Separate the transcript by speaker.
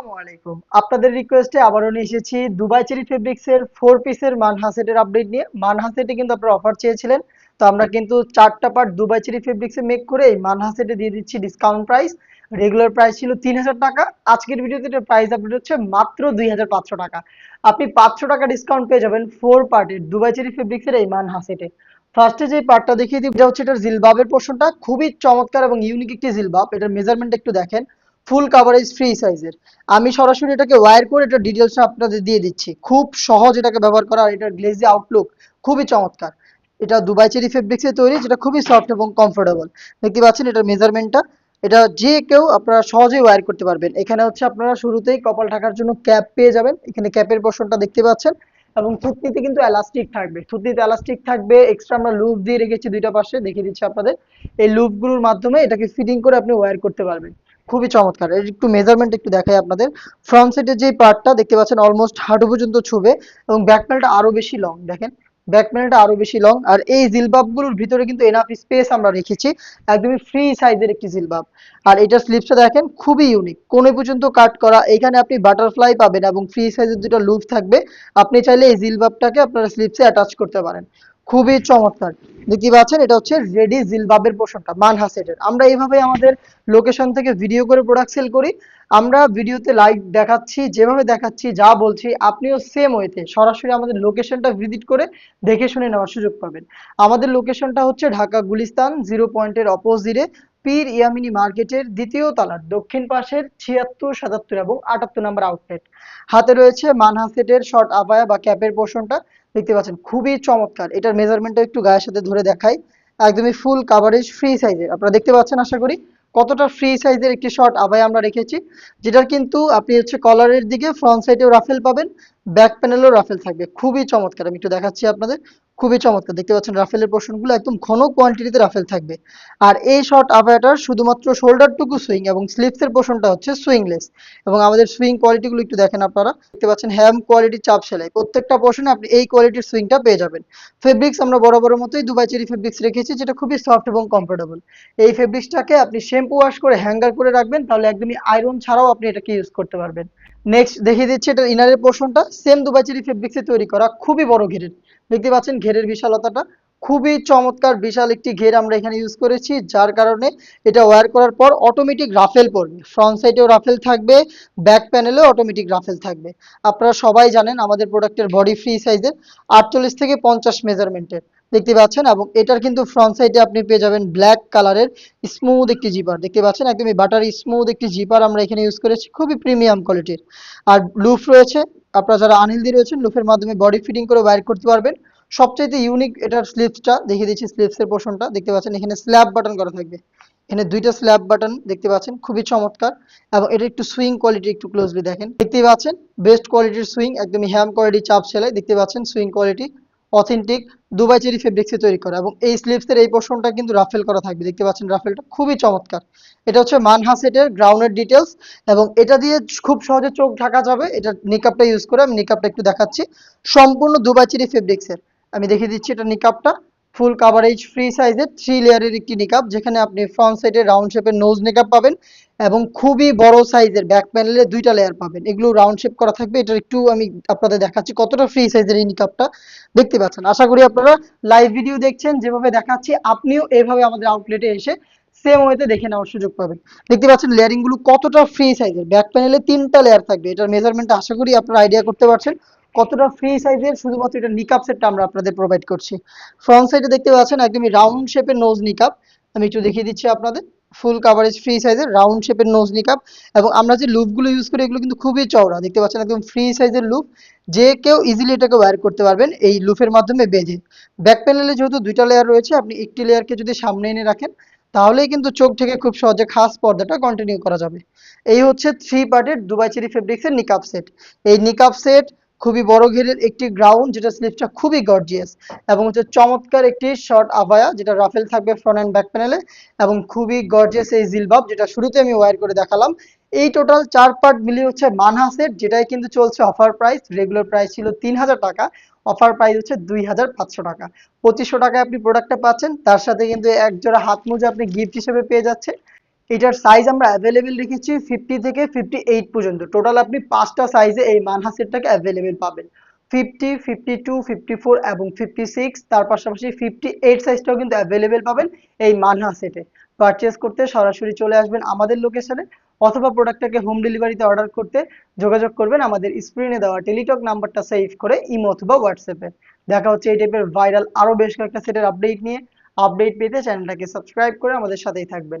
Speaker 1: আসসালামু আলাইকুম। আপনাদের রিকোয়েস্টে আবারও নিয়ে এসেছি দুবাই চেরি ফেব্রিক্স এর ফোর পিসের আপডেট নিয়ে। কিন্তু অফার চেয়েছিলেন। তো আমরা কিন্তু চারটা part Dubai cherry fabrics make করে এই দিয়ে দিচ্ছি ডিসকাউন্ট প্রাইস রেগুলার প্রাইস ছিল তিন হাজার টাকা। আজকের ভিডিওতে এটার প্রাইস আপডেট হচ্ছে মাত্র দুই হাজার পাঁচশো টাকা। আপনি পাঁচশো টাকা ডিসকাউন্ট পেয়ে যাবেন ফোর পার্টের দুবাই চেরি ফেব্রিক্স এর এই মানহা সেটে ফার্স্টে যে পার্টটা দেখিয়ে দিই, এটা হচ্ছে এটার জিলবাবের পোর্শনটা খুবই চমৎকার এবং ইউনিক একটি জিলবাব। এটার মেজারমেন্ট একটু দেখেন। ফুল কাভারেজ ফ্রি সাইজের আমি সরাসরি এটাকে ওয়ার করে এটা ডিটেলস আপনাদের দিয়ে দিচ্ছি। খুব সহজ এটাকে ব্যবহার করা আর এটার গ্লেজি আউটলুক খুবই চমৎকার। এটা দুবাই চেরি ফেব্রিক্স তৈরি, যেটা খুবই সফট এবং কমফোর্টেবল দেখতে পাচ্ছেন এটার মেজারমেন্টটা এটা যে কেউ আপনারা সহজেই ওয়ার করতে পারবেন। এখানে হচ্ছে আপনারা শুরুতেই কপাল ঢাকার জন্য ক্যাপ পেয়ে যাবেন। এখানে ক্যাপের পোর্শনটা দেখতে পাচ্ছেন। এবং থুতনিতে কিন্তু এলাস্টিক থাকবে। থুতনিতে এলাস্টিক থাকবে। এক্সট্রা আমরা লুপ দিয়ে রেখেছি দুইটা পাশে। দেখিয়ে দিচ্ছি আপনাদের। এই লুপগুলোর মাধ্যমে এটাকে ফিটিং করে আপনি ওয়্যার করতে পারবেন। খুবই চমৎকার। এর একটু মেজারমেন্ট একটু দেখাই আপনাদের। ফ্রন্ট সাইডের যে পার্টটা দেখতে পাচ্ছেন অলমোস্ট হাঁটু পর্যন্ত ছুবে এবং ব্যাক প্যানেলটা আরও বেশি লং দেখেন? ব্যাক প্যানেলটা আরও বেশি লং আর এই জিলবাবগুলোর ভিতরে কিন্তু এনাফ স্পেস আমরা রেখেছি, একদমই ফ্রি সাইজের একটি জিলবাব। আর এটার স্লিপসটা দেখেন, খুবই ইউনিক কোণে পর্যন্ত কাট করা, এখানে আপনি বাটারফ্লাই পাবেন এবং ফ্রি সাইজের দুটো লুপ থাকবে। আপনি চাইলে এই জিলবাবটাকে আপনার স্লিপসে অ্যাটাচ করতে পারেন। খুবই চমৎকার। দেখতে পাচ্ছেন এটা হচ্ছে রেডি জিলবাবের পোর্শনটা মানহা সেটের। আমরা এইভাবে আমাদের লোকেশন থেকে ভিডিও করে প্রোডাক্ট সেল করি। আমরা ভিডিওতে লাইভ দেখাচ্ছি, যেভাবে দেখাচ্ছি, যা বলছি, আপনিও সেম ওয়েতে সরাসরি আমাদের লোকেশনটা ভিজিট করে দেখে শুনে নেওয়ার সুযোগ পাবেন। আমাদের লোকেশনটা হচ্ছে ঢাকা গুলিস্তান জিরো পয়েন্টের অপোজিটে পীর ইয়ামিনী মার্কেটের দ্বিতীয় তলার, দক্ষিণ পাশের ছিয়াত্তর, সাতাত্তর এবং আটাত্তর নাম্বার আউটলেট হাতে রয়েছে মানহা সেটের শর্ট আবায়া বা ক্যাপের পোর্শনটা দেখতে পাচ্ছেন, খুবই চমৎকার। এটার মেজারমেন্টটা একটু গায়ের সাথে ধরে দেখাই। একদমই ফুল কাভারেজ ফ্রি সাইজের আপনারা দেখতে পাচ্ছেন, আশা করি, কতটা ফ্রি সাইজের একটি শর্ট আবায় আমরা রেখেছি, যেটার কিন্তু আপনি হচ্ছে কলারের দিকে ফ্রন্ট সাইডেও রাফেল পাবেন ব্যাক প্যানেলও রাফেল থাকবে। খুবই চমৎকার। আমি একটু দেখাচ্ছি আপনাদের। খুবই চমৎকার। দেখতে পাচ্ছেন রাফেলের পোর্শনগুলো একদম ঘন কোয়ান্টিটিতে রাফেল থাকবে। আর এই শর্ট আবায়াটার শুধুমাত্র শোল্ডারটুকু সুইং এবং স্লিপসের পোর্শনটা হচ্ছে সুইংলেস এবং আমাদের সুইং কোয়ালিটিগুলো একটু দেখেন আপনারা। দেখতে পাচ্ছেন হ্যাম কোয়ালিটির চাপ সেলাই। প্রত্যেকটা পোর্শনে আপনি এই কোয়ালিটির সুইংটা পেয়ে যাবেন। ফেব্রিক্স আমরা বরাবরের মতোই দুবাই চেরি ফেব্রিক্স রেখেছি, যেটা খুবই সফট এবং কমফোর্টেবল এই ফেব্রিক্সটাকে আপনি শ্যাম্পু ওয়াশ করে হ্যাঙ্গার করে রাখবেন, তাহলে একদমই আয়রন ছাড়াও আপনি এটাকে ইউজ করতে পারবেন। নেক্সট দেখিয়ে দিচ্ছি এটার ইনারের পোর্শনটা সেম দুবাই চেরি ফেব্রিক্সে তৈরি করা খুবই বড় ঘেরের। দেখতে পাচ্ছেন ঘেরের বিশালতাটা। খুবই চমৎকার, বিশাল একটি ঘের আমরা এখানে ইউজ করেছি, যার কারণে এটা ওয়্যার করার পর অটোমেটিক রাফেল পড়বে। ফ্রন্ট সাইডেও রাফেল থাকবে ব্যাক প্যানেলেও অটোমেটিক রাফেল থাকবে। আপনারা সবাই জানেন আমাদের প্রোডাক্টের বডি ফ্রি সাইজের আটচল্লিশ থেকে পঞ্চাশ মেজারমেন্টের দেখতে পাচ্ছেন, এবং এটার কিন্তু ফ্রন্ট সাইডে আপনি পেয়ে যাবেন ব্ল্যাক কালারের স্মুথ একটি জিপার দেখতে পাচ্ছেন একদমই বাটার স্মুথ একটি জিপার আমরা এখানে ইউজ করেছি, খুবই প্রিমিয়াম কোয়ালিটির আর লুফ রয়েছে, আপনারা যারা আনহেলদি রয়েছেন লুফের মাধ্যমে বডি ফিটিং করে ওয়্যার করতে পারবেন। সবচাইতে ইউনিক এটার স্লিপসটা দেখিয়ে দিচ্ছি স্লিপসের পোর্শনটা দেখতে পাচ্ছেন এখানে স্ল্যাব বাটন করা থাকবে। এখানে দুইটা স্ল্যাব বাটন দেখতে পাচ্ছেন, খুবই চমৎকার, এবং এটা একটু সুইং কোয়ালিটি একটু ক্লোজলি দেখেন। দেখতেই পাচ্ছেন বেস্ট কোয়ালিটির সুইং একদমই হ্যাম কোয়ালিটি চাপ সেলাই, দেখতে পাচ্ছেন sewing quality authentic Dubai cherry ফেব্রিক্সে তৈরি করা এবং এই স্লিপসের এই পোর্শনটা কিন্তু রাফেল করা থাকবে। দেখতে পাচ্ছেন রাফেলটা খুবই চমৎকার। এটা হচ্ছে মানহা সেটের গ্রাউন্ডের ডিটেলস এবং এটা দিয়ে খুব সহজে চোখ ঢাকা যাবে। এটা নিকাপটা ইউজ করে আমি নিকাপটা একটু দেখাচ্ছি। সম্পূর্ণ দুবাই চেরি ফেব্রিক্সের আমি দেখিয়ে দিচ্ছি এটা নিকাপটা ফুল কাভারেজ ফ্রি সাইজের থ্রি লেয়ারের একটি নিকাপ যেখানে আপনি ফ্রন্ট সাইডে রাউন্ড শেপের নোজ নিকাপ পাবেন এবং খুবই বড় সাইজের ব্যাক প্যানেলে দুইটা লেয়ার পাবেন। এগুলো রাউন্ড শেপ করা থাকবে এটা একটু আমি আপনাদের দেখাচ্ছি কতটা ফ্রি সাইজের এই নিকাপটা দেখতে পাচ্ছেন। আশা করি আপনারা লাইভ ভিডিও দেখছেন, যেভাবে দেখাচ্ছি আপনিও এভাবে আমাদের আউটলেটে এসে সেম ওয়েতে দেখে নেওয়ার সুযোগ পাবেন। দেখতে পাচ্ছেন লেয়ারিংগুলো কতটা ফ্রি সাইজের ব্যাক প্যানেলে তিনটা লেয়ার থাকবে, এটার মেজারমেন্ট আশা করি আপনারা আইডিয়া করতে পারছেন। কতটা ফ্রি সাইজের শুধুমাত্র এটা নিকাপ সেটটা আমরা আপনাদের প্রোভাইড করছি। ফ্রন্ট সাইডে দেখতে পাচ্ছেন একদমই রাউন্ড শেপের নোজ নিকাপ আমি একটু দেখিয়ে দিচ্ছি আপনাদের। ফুল কাভারেজ ফ্রি সাইজের রাউন্ড শেপের নোজ নিকাপ এবং আমরা যে লুপগুলো ইউজ করি, এগুলো কিন্তু খুবই চওড়া। দেখতে পাচ্ছেন একদম ফ্রি সাইজের লুপ যে কেউ ইজিলি এটাকে ওয়্যার করতে পারবেন এই লুপের মাধ্যমে বেঁধে ব্যাক প্যানেলে যেহেতু দুইটা লেয়ার রয়েছে, আপনি একটি লেয়ারকে যদি সামনে এনে রাখেন, তাহলেই কিন্তু চোখ থেকে খুব সহজে খাস পর্দাটা কন্টিনিউ করা যাবে। এই হচ্ছে থ্রি পার্টের দুবাই চেরি ফেব্রিক্সের নিকাপ সেট এই নিকাপ সেট খুবই বড় ঘেরের একটি গ্রাউন্ড যেটা স্লিপটা খুবই গর্জিয়াস এবং হচ্ছে চমৎকার একটি শর্ট আবায়া, যেটা রাফেল থাকবে ফ্রন্ট অ্যান্ড ব্যাক প্যানেলে এবং খুবই গর্জিয়াস এই জিলবাব, যেটা শুরুতে আমি ওয়্যার করে দেখালাম। এই টোটাল চার পার্ট মিলিয়ে হচ্ছে মানহা সেট যেটাই কিন্তু চলছে অফার প্রাইস রেগুলার প্রাইস ছিল তিন হাজার টাকা অফার প্রাইস হচ্ছে দুই হাজার পাঁচশো টাকা। পঁচিশশো টাকায় আপনি প্রোডাক্টটা পাচ্ছেন, তার সাথে কিন্তু এক জোড়া হাত মোজা আপনি গিফট হিসেবে পেয়ে যাচ্ছেন। এটার সাইজ আমরা অ্যাভেলেবেল রেখেছি ফিফটি থেকে ফিফটি এইট পর্যন্ত। টোটাল আপনি পাঁচটা সাইজে এই মানহা সেটটাকে অ্যাভেলেবেল পাবেন। Fifty fifty two fifty four এবং ফিফটি সিক্স তার পাশাপাশি ফিফটি এইট সাইজটাও কিন্তু অ্যাভেলেবেল পাবেন এই মানহা সেটে। পারচেস করতে সরাসরি চলে আসবেন আমাদের লোকেশনে অথবা প্রোডাক্টটাকে হোম ডেলিভারিতে অর্ডার করতে যোগাযোগ করবেন আমাদের স্ক্রিনে দেওয়া টেলিটক নাম্বারটা সেভ করে ইমো অথবা হোয়াটসঅ্যাপে দেখা হচ্ছে এই টাইপের ভাইরাল আরও বেশ কয়েকটা সেটের আপডেট নিয়ে। আপডেট পেতে চ্যানেলটাকে সাবস্ক্রাইব করে আমাদের সাথেই থাকবেন।